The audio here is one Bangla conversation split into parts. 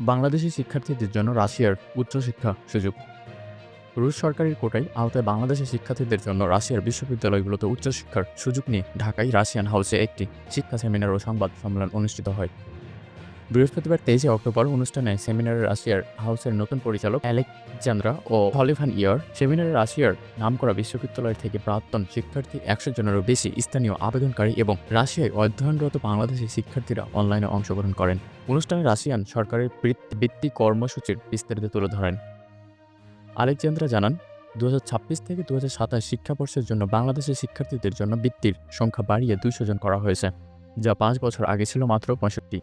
বাংলাদেশি শিক্ষার্থীদের জন্য রাশিয়ার উচ্চশিক্ষা সুযোগ। রুশ সরকারের কোটায় আওতায় বাংলাদেশি শিক্ষার্থীদের জন্য রাশিয়ার বিশ্ববিদ্যালয়গুলোতে উচ্চশিক্ষার সুযোগ নিয়ে ঢাকায় রাশিয়ান হাউসে একটি শিক্ষা সেমিনার ও সংবাদ সম্মেলন অনুষ্ঠিত হয়। বৃহস্পতিবার তেইশে অক্টোবর অনুষ্ঠানে সেমিনারে রাশিয়ার হাউসের নতুন পরিচালক অ্যালেকজান্দ্রা ও হলিভান ইয়ার সেমিনারে রাশিয়ার নামকরা বিশ্ববিদ্যালয় থেকে প্রাক্তন শিক্ষার্থী একশো জনেরও বেশি স্থানীয় আবেদনকারী এবং রাশিয়ায় অধ্যয়নরত বাংলাদেশি শিক্ষার্থীরা অনলাইনে অংশগ্রহণ করেন। অনুষ্ঠানে রাশিয়ান সরকারের বৃত্তি- কর্মসূচির বিস্তারিত তুলে ধরেন। আলেকজান্দ্রা জানান দু হাজার ছাব্বিশ থেকে দু হাজার সাতাশ শিক্ষাবর্ষের জন্য বাংলাদেশের শিক্ষার্থীদের জন্য বৃত্তির সংখ্যা বাড়িয়ে দুইশো জন করা হয়েছে, যা পাঁচ বছর আগে ছিল মাত্র পঁয়ষট্টি।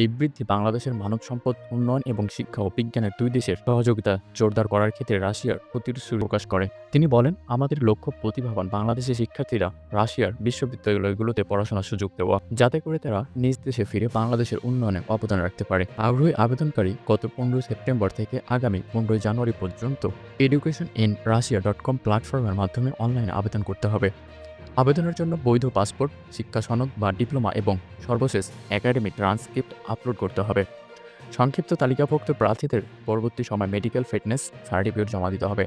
এই বৃদ্ধি বাংলাদেশের মানব সম্পদ, উন্নয়ন এবং শিক্ষা ও বিজ্ঞানের দুই দেশের সহযোগিতা জোরদার করার ক্ষেত্রে রাশিয়ার প্রতিশ্রুতি প্রকাশ করে। তিনি বলেন, আমাদের লক্ষ্য প্রতিভাবান বাংলাদেশের শিক্ষার্থীরা রাশিয়ার বিশ্ববিদ্যালয়গুলোতে পড়াশোনার সুযোগ দেওয়া, যাতে করে তারা নিজ দেশে ফিরে বাংলাদেশের উন্নয়নে অবদান রাখতে পারে। আগ্রহী আবেদনকারী গত পনেরোই সেপ্টেম্বর থেকে আগামী পনেরোই জানুয়ারি পর্যন্ত education in Russia dot com প্ল্যাটফর্মের মাধ্যমে অনলাইনে আবেদন করতে হবে। আবেদনের জন্য বৈধ পাসপোর্ট, শিক্ষা সনদ বা ডিপ্লোমা এবং সর্বশেষ একাডেমি ট্রান্সক্রিপ্ট আপলোড করতে হবে। সংক্ষিপ্ত তালিকাভুক্ত প্রার্থীদের পরবর্তী সময় মেডিকেল ফিটনেস সার্টিফিকেট জমা দিতে হবে।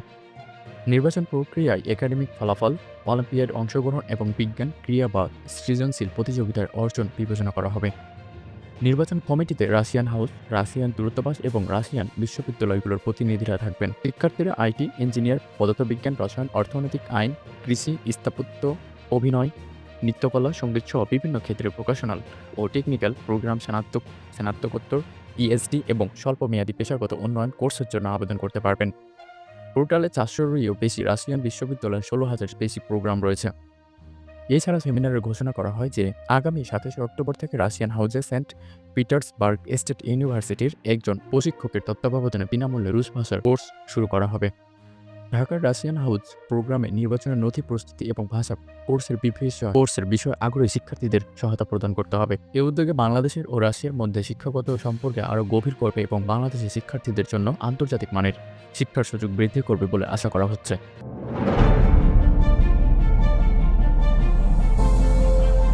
নির্বাচন প্রক্রিয়ায় একাডেমিক ফলাফল, অলিম্পিয়াড অংশগ্রহণ এবং বিজ্ঞান, ক্রিয়া বা সৃজনশীল প্রতিযোগিতার অর্জন বিবেচনা করা হবে। নির্বাচন কমিটিতে রাশিয়ান হাউস, রাশিয়ান দূরত্ববাস এবং রাশিয়ান বিশ্ববিদ্যালয়গুলোর প্রতিনিধিরা থাকবেন। শিক্ষার্থীরা আইটি, ইঞ্জিনিয়ার, পদার্থবিজ্ঞান, রসায়ন, অর্থনৈতিক আইন, কৃষি, স্থাপত্য, অভিনয়, নৃত্যকলা সংগীত সহ বিভিন্ন ক্ষেত্রে প্রকাশনাল ও টেকনিক্যাল প্রোগ্রাম স্নাতক, স্নাতকোত্তর ইএসডি এবং স্বল্পমেয়াদী পেশাগত উন্নয়ন কোর্সের জন্য আবেদন করতে পারবেন। পোর্টালে চারশোরও বেশি রাশিয়ান বিশ্ববিদ্যালয়ের ষোলো হাজার বেশি প্রোগ্রাম রয়েছে। এছাড়া সেমিনারে ঘোষণা করা হয় যে, আগামী সাতাশে অক্টোবর থেকে রাশিয়ান হাউজে সেন্ট পিটার্সবার্গ স্টেট ইউনিভার্সিটির একজন প্রশিক্ষকের তত্ত্বাবধানে বিনামূল্যে রুশ ভাষার কোর্স শুরু করা হবে। ঢাকার রাশিয়ান হাউস প্রোগ্রামে নির্বাচনের নথি প্রস্তুতি এবং ভাষা কোর্সের বিভিন্ন কোর্সের বিষয়ে আগ্রহী শিক্ষার্থীদের সহায়তা প্রদান করতে হবে। এ উদ্যোগে বাংলাদেশের ও রাশিয়ার মধ্যে শিক্ষাগত সম্পর্কে আরও গভীর করবে এবং বাংলাদেশের শিক্ষার্থীদের জন্য আন্তর্জাতিক মানের শিক্ষার সুযোগ বৃদ্ধি করবে বলে আশা করা হচ্ছে।